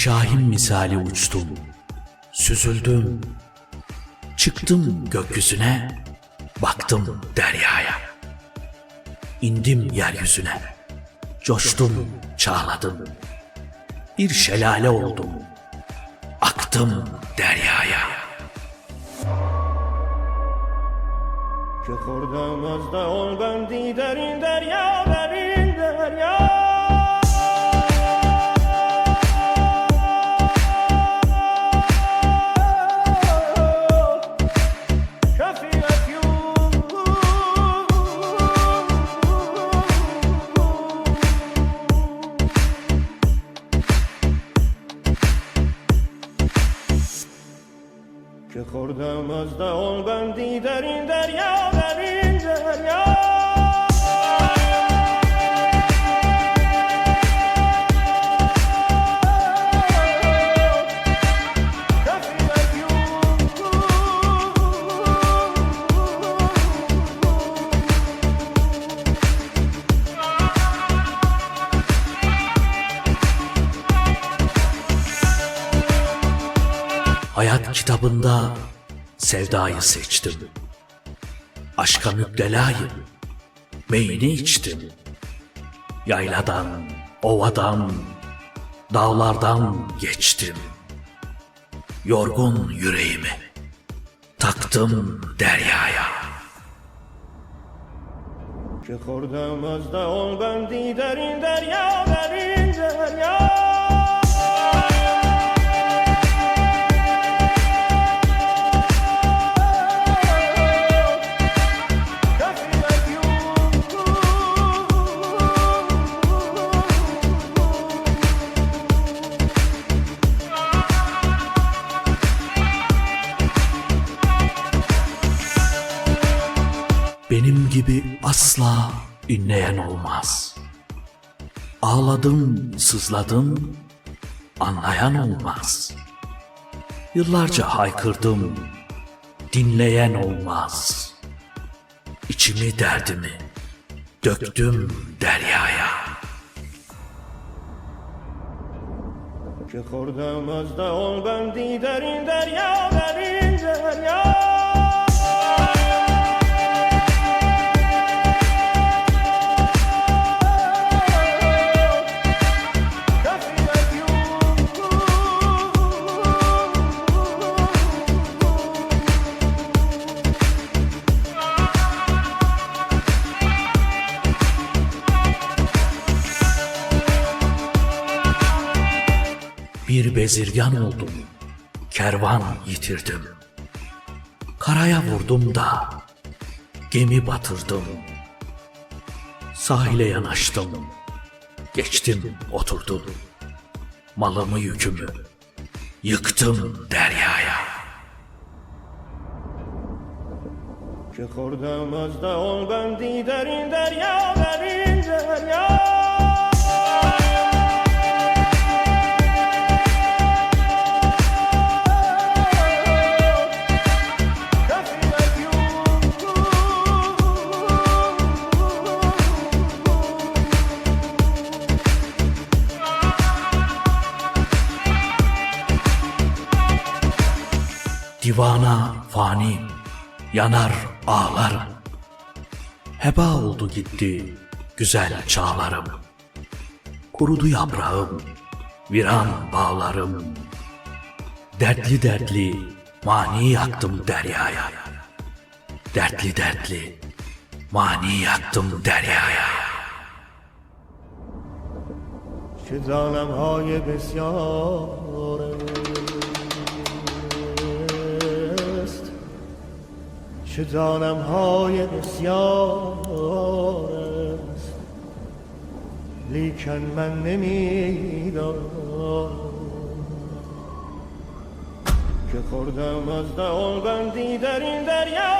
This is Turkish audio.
şahin misali uçtum, süzüldüm, çıktım gökyüzüne, baktım deryaya, indim yeryüzüne, coştum, çağladım, bir şelale oldum, aktım deryaya. Rekordamızda ol ben diderinde که خوردم از دهان بندی در این دریا در این دریا. hayat kitabında sevdayı seçtim. Aşka müptelayım, meyini içtim. Yayladan, ovadan, dağlardan geçtim. Yorgun yüreğimi taktım deryaya. Çıkordamızda ol ben derin derya derin derya gibi asla inleyen olmaz. Ağladım, sızladım, anlayan olmaz. Yıllarca haykırdım, dinleyen olmaz. İçimi derdimi döktüm deryaya. که خوردم از دهان بندی در این دریا در این دریا Bir bezirgan oldum, kervan yitirdim. Karaya vurdum da, gemi batırdım. Sahile yanaştım, geçtim oturdum. Malımı yükümü, yıktım deryaya. Ricordamos da ol bandida in Divana fani, yanar ağlarım. Heba oldu gitti güzel çağlarım. Kurudu yaprağım, viran bağlarım. Dertli dertli mani yaktım deryaya. Dertli dertli mani yaktım deryaya. چه ظالم های بسیار چه ظالم های بسیار است. لیکن من نمی‌دانم که خوردم از دهان بندی در این دریا.